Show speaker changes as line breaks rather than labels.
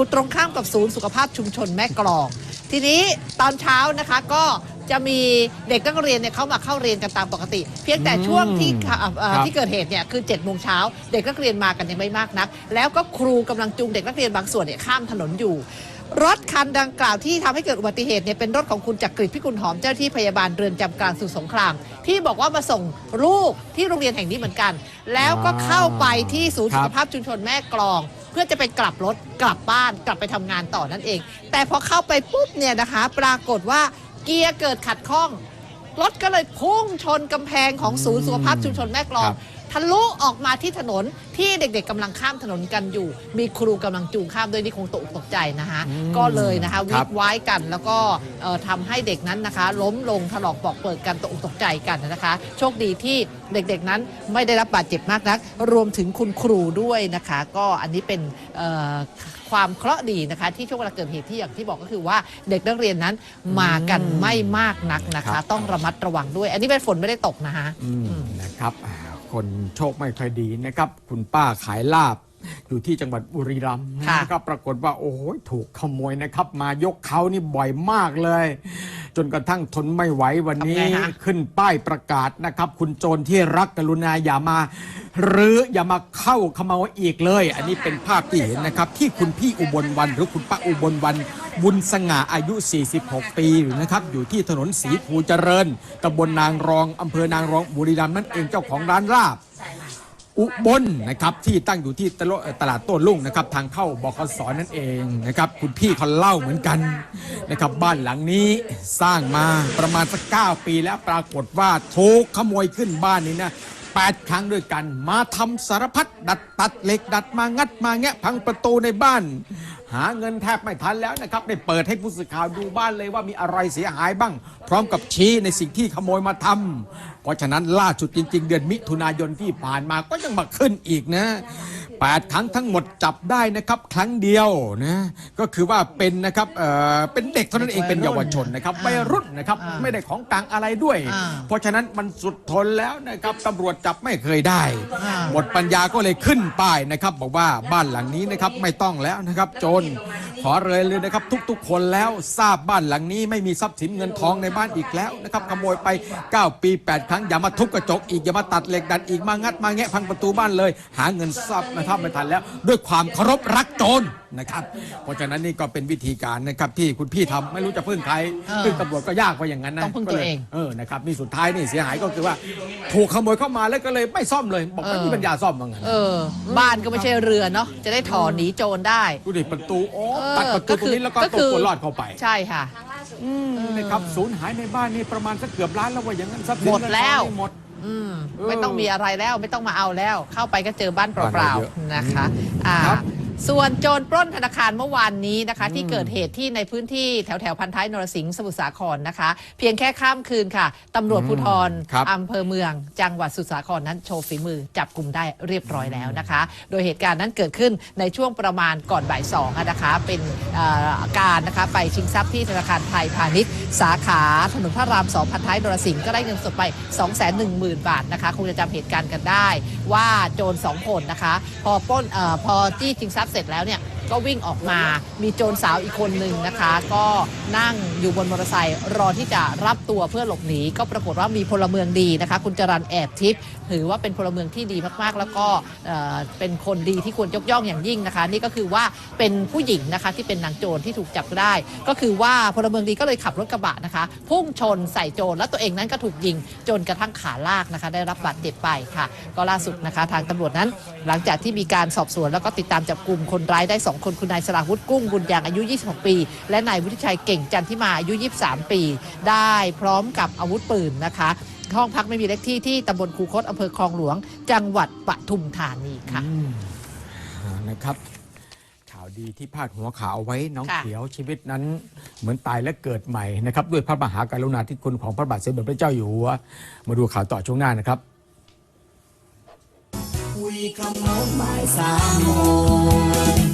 อยู่ตรงข้ามกับศูนย์สุขภาพชุมชนแม่กลอง ทีนี้ตอนเช้านะคะก็จะมีเด็กนักเรียนเนี่ยเข้ามาเข้าเรียนกันตามปกติ เพียงแต่ช่วงที่ค่ะเอ่อเอ่อ
ครับ
ที่เกิดเหตุเนี่ยคือ7จ็ดโมงเช้าเด็กนักเรียนมากันยังไม่มากนัก แล้วก็ครูกำลังจูงเด็กนักเรียนบางส่วนเนี่ยข้ามถนนอยู่ รถคันดังกล่าวที่ทำให้เกิดอุบัติเหตุเนี่ยเป็นรถของคุณจักริดพิกุลหอมเจ้าที่พยาบาลเรือนจำกลางสู่สงคราม ที่บอกว่ามาส่งลูกที่โรงเรียนแห่งนี้เหมือนกัน แล้วก็เข้าไปที่ศูนย์
ครับ
สุขภาพชุมชนแม่กลอง เพื่อจะไปกลับรถกลับบ้านกลับไปทำงานต่อนั่นเอง แต่พอเข้าไปปุ๊บเนี่ยนะคะ ปรากฏว่าเกียร์เกิดขัดข้อง รถก็เลยพุ่งชนกำแพงของศูนย์สุขภาพชุมชนแม่กลอง
ครับ
ทะลุออกมาที่ถนนที่เด็กๆกำลังข้ามถนนกันอยู่ มีครูกำลังจูงข้ามด้วยนี่คงตกอกตกใจนะคะ
อืม
ก็เลยนะคะ
ค
วิ
รับ
ดไว้กันแล้วก็เอ่อทำให้เด็กนั้นนะคะ ล้มลงถลอกปอกเปิดกันตกอกตกใจกันนะคะ โชคดีที่เด็กๆนั้นไม่ได้รับบาดเจ็บมากนัก รวมถึงคุณครูด้วยนะคะ ก็อันนี้เป็นเอ่อความเคราะห์ดีนะคะ ที่ช่วงเวลาเกิดเหตุที่อย่างที่บอกก็คือว่าเด็กนักเรียนนั้นมากันไม่มากนักนะ
ครั
คะ
บ
ต้องระมัดระวังด้วย อันนี้เป็นฝนไม่ได้ตกนะคะ
อืมนะครับอ่า คนโชคไม่ค่อยดีนะครับ คุณป้าขายลาบ อยู่ที่จังหวัดบุรีรัมย์
ค่ะ
นะครับปรากฏว่าโอ้โหถูกขโมยนะครับ มายกเขานี่บ่อยมากเลย จนกระทั่งทนไม่ไหววันนี้
ทำไงฮะ
ขึ้นป้ายประกาศนะครับ คุณโจรที่รักกรุณาอย่ามา หรืออย่ามาเข้าขโมยอีกเลย อันนี้เป็นภาพที่เห็นนะครับ ที่คุณพี่อุบลวันหรือคุณป้าอุบลวันบุญสง่าอายุ 46 ปีนะครับอยู่ที่ถนนศรีภูเจริญตำบลนางรองอำเภอนางรองบุรีรัมย์นั่นเองเจ้าของร้านลาบ อุบลนะครับที่ตั้งอยู่ที่ตลตลาดโต้รุ่งนะครับทางเข้าบขสนั่นเองนะครับคุณพี่เขาเล่าเหมือนกันนะครับบ้านหลังนี้สร้างมาประมาณสักเก้าปีแล้วปรากฏว่าถูกขโมยขึ้นบ้านนี้นะ แปดครั้งด้วยกัน มาทำสารพัดดัดตัดเหล็กดัดมางัดมาแงะพังประตูในบ้าน หาเงินแทบไม่ทันแล้วนะครับได้เปิดให้ผู้สื่อข่าวดูบ้านเลยว่ามีอะไรเสียหายบ้าง พร้อมกับชี้ในสิ่งที่ขโมยมาทำเพราะฉะนั้นล่าสุดจริง ๆ เดือนมิถุนายนที่ผ่านมาก็ยังมาขึ้นอีกนะ แปดครั้งทั้งหมดจับได้นะครับ ครั้งเดียวนะก็คือว่าเป็นนะครับเอ่อเป็นเด็กเท่านั้นเองเป็นเยาวชนนะครับวัยรุ่นนะครับ
อ่า
ไม่ได้ของกลางอะไรด้วย
อ่า
เพราะฉะนั้นมันสุดทนแล้วนะครับตำรวจจับไม่เคยได้
อ่า
หมดปัญญาก็เลยขึ้นป้ายนะครับ บอกว่าบ้านหลังนี้นะครับไม่ต้องแล้วนะครับโจรขอเลยเลยนะครับ ทุกๆ คนแล้วทราบบ้านหลังนี้ไม่มีทรัพย์สินเงินทองในบ้านอีกแล้วนะครับขโมยไป 9 ปี 8 ครั้งอย่ามาทุบกระจกอีกอย่ามาตัดเหล็กดัดอีกมางัดมาแงะพังประตูบ้านเลย หาเงินทรัพย์นะครับไม่ทันแล้ว ด้วยความเคารพรักโจรนะครับ เพราะฉะนั้นนี่ก็เป็นวิธีการนะครับที่คุณพี่ทำไม่รู้จะพึ่งใคร
เออ
พึ่งตำรวจก็ยากกว่าอย่างนั้นนะ
ต้องพึ่งตัวเอง
ก็ลยเออนะครับนี่สุดท้ายนี่เสียหายก็คือว่า ถูกขโมยเข้ามาแล้วก็เลยไม่ซ่อมเลย บอกไม่มีปัญญาซ่อมว่างั้น
เออ บ้านก็ไม่ใช่เรือเนาะจะได้ถอหนีโจรได้
ดูดิประตูโอ้
เออ
ตัดประตูตรงนี้แล้วก็
ก็
ต
คื
ก
อ
ตัวรอดเข้าไป
ใช่ค่ะ
อืมนะครับสูญหายในบ้านนี่ประมาณสักเกือบล้านแล้วว่าอย่างนั้นทรัพย์สิน
หมดแล้ว
เงินทองนี่หมด
อืม
เออ
ไม่ต้องมีอะไรแล้วไม่ต้องมาเอาแล้ว เข้าไปก็เจอบ้านเป
บ้าน
ล่า
เราเยอะ
ๆนะคะอ่า
ครับ
ส่วนโจรปล้นธนาคารเมื่อวานนี้นะคะ ที่เกิดเหตุที่ในพื้นที่แถวแถวๆพันท้ายนรสิงห์สมุทรสาครนะคะ เพียงแค่ข้ามคืนค่ะตำรวจภูธร
ครับ
อำเภอเมือง จังหวัดสมุทรสาครนั้นโชว์ฝีมือจับกลุ่มได้เรียบร้อยแล้วนะคะ โดยเหตุการณ์นั้นเกิดขึ้นในช่วงประมาณก่อนบ่ายสองอะนะคะ เป็นเอ่อการนะคะไปชิงทรัพย์ที่ธนาคารไทยพาณิชย์ สาขาถนนพระรามสองพันท้ายนรสิงห์ก็ได้เงินสดไป2 1 0 0 0 0บาทนะคะคงจะจำเหตุการณ์กันได้ ว่าโจรสองคนนะคะ พอปล้นเออพอจี้ชิงทรัพย์เสร็จแล้วเนี่ย ก็วิ่งออกมา มีโจรสาวอีกคนหนึ่งนะคะ ก็นั่งอยู่บนมอเตอร์ไซค์รอที่จะรับตัวเพื่อหลบหนี ก็ปรากฏว่ามีพลเมืองดีนะคะ คุณจรันแอบทิพย์ถือว่าเป็นพลเมืองที่ดีมากๆ แล้วก็เอ่อเป็นคนดีที่ควรยกย่องอย่างยิ่งนะคะ นี่ก็คือว่าเป็นผู้หญิงนะคะที่เป็นนางโจรที่ถูกจับได้ ก็คือว่าพลเมืองดีก็เลยขับรถกระบะนะคะพุ่งชนใส่โจรแล้วตัวเองนั้นก็ถูกยิงจนกระทั่งขาลากนะคะ ได้รับบาดเจ็บไปค่ะ ก็ล่าสุดนะคะ ทางตำรวจนั้น หลังจากที่มีการสอบสวนแล้วก็ติดตามจับกลุ่มคนร้ายได้2คนคุณนายสราวุฒิกุ้งบุญยางอายุ 26 ปี และนายวุฒิชัยเก่งจันทิมาอายุ 23 ปี ได้พร้อมกับอาวุธปืนนะคะห้องพักไม่มีเลขที่ที่ตำบลคูคตอำเภอคลองหลวง จังหวัดปทุมธานีค่ะ
อืมอ่านะครับ ข่าวดีที่พาดหัวข่าวเอาไว้น้อง
ค่ะ
เขียวชีวิตนั้น เหมือนตายและเกิดใหม่นะครับ ด้วยพระมหากรุณาธิคุณของพระบาทสมเด็จพระเจ้าอยู่หัว มาดูข่าวต่อช่วงหน้านะครับ
คุยคำโน้นบ่ายสามโมง